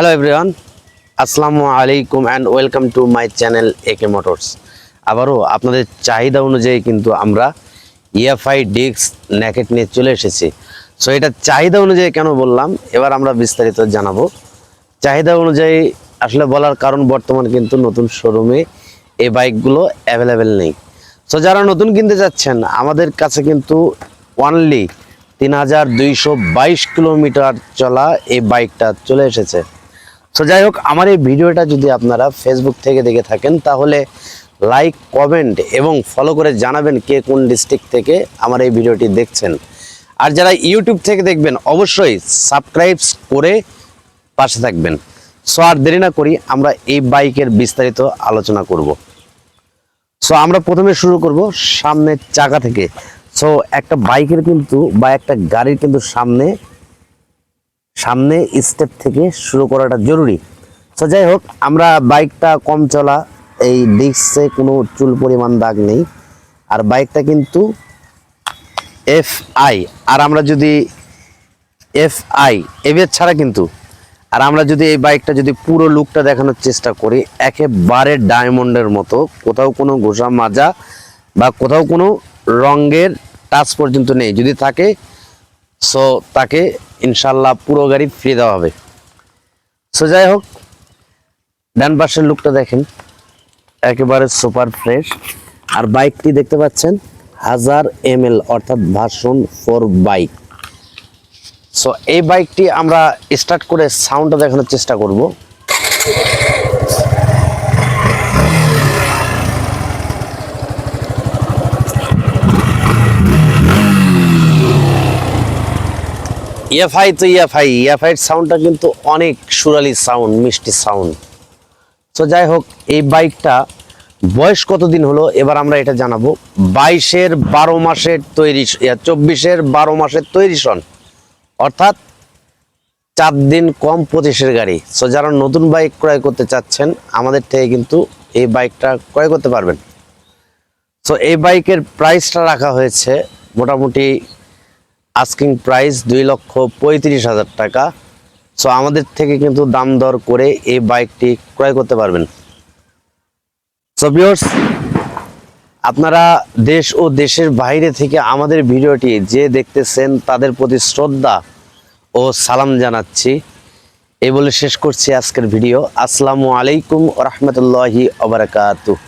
Hello everyone আসসালামু আলাইকুম and welcome to my channel AK Motors আবারও আপনাদের চাহিদা অনুযায়ী কিন্তু আমরা ইএফআই ডিক্স ন্যাকেট নিয়ে চলে এসেছি। সো এটা চাহিদা অনুযায়ী কেন বললাম? এবার আমরা বিস্তারিত জানাব। চাহিদা অনুযায়ী আসলে বলার কারণ বর্তমান কিন্তু নতুন শোরুমে এই বাইকগুলো অ্যাভেলেবেল নেই। সো যারা নতুন কিনতে যাচ্ছেন, আমাদের কাছে কিন্তু অনলি তিন হাজার দুইশো বাইশ কিলোমিটার চলা এই বাইকটা চলে এসেছে। সো যাই হোক আমার এই ভিডিওটা যদি আপনারা ফেসবুক থেকে দেখে থাকেন, তাহলে লাইক কমেন্ট এবং ফলো করে জানাবেন কে কোন ডিস্ট্রিক্ট থেকে আমার এই ভিডিওটি দেখছেন। আর যারা ইউটিউব থেকে দেখবেন, অবশ্যই সাবস্ক্রাইবস করে পাশে থাকবেন। সো আর দেরি না করি, আমরা এই বাইকের বিস্তারিত আলোচনা করব। সো আমরা প্রথমে শুরু করব সামনের চাকা থেকে। সো একটা বাইকের কিন্তু বা একটা গাড়ির কিন্তু সামনে সামনে স্টেপ থেকে শুরু করাটা জরুরি। সো যাই হোক, আমরা বাইকটা কম চলা, এই ডিস্কে কোনো চুল পরিমাণ দাগ নেই। আর বাইকটা কিন্তু এফ আই আর আমরা যদি এফ আই এবিএস ছাড়া কিন্তু, আর আমরা যদি এই বাইকটা যদি পুরো লুকটা দেখানোর চেষ্টা করি, একেবারে ডায়মন্ডের মতো, কোথাও কোনো ঘোষা মাজা বা কোথাও কোনো রঙের টাচ পর্যন্ত নেই। যদি থাকে সো তাকে ইনশাল্লাহ পুরো গাড়ি ফ্রি দেওয়া হবে। সো যাই হোক, ডান পাশের লুকটা দেখেন, একেবারে সুপার ফ্রেশ আর বাইকটি দেখতে পাচ্ছেন, হাজার এম এল অর্থাৎ ভার্সন ফোর বাইক সো এই বাইকটি আমরা স্টার্ট করে সাউন্ডটা দেখানোর চেষ্টা করব। ইএফআই তো ইএফআই ইএফআই সাউন্ডটা কিন্তু অনেক সুরালি সাউন্ড মিষ্টি সাউন্ড তো যাই হোক এই বাইকটা বয়স কতদিন হলো? এবার আমরা এটা জানাব। বাইশের বারো মাসের তৈরি চব্বিশের বারো মাসের তৈরি সন। অর্থাৎ চার দিন কম পঁচিশের গাড়ি। সো যারা নতুন বাইক ক্রয় করতে চাচ্ছেন, আমাদের থেকে কিন্তু এই বাইকটা ক্রয় করতে পারবেন। সো এই বাইকের প্রাইসটা রাখা হয়েছে মোটামুটি আস্কিং প্রাইস দুই লক্ষ পঁয়ত্রিশ হাজার টাকা। সো আমাদের থেকে কিন্তু দাম দর করে এই বাইকটি ক্রয় করতে পারবেন। সো আপনারা দেশ ও দেশের বাইরে থেকে আমাদের ভিডিওটি যে দেখতেছেন, তাদের প্রতি শ্রদ্ধা ও সালাম জানাচ্ছি। এই বলে শেষ করছি আজকের ভিডিও। আসসালামু আলাইকুম রহমতুল্লাহি ওবরাকাতুহ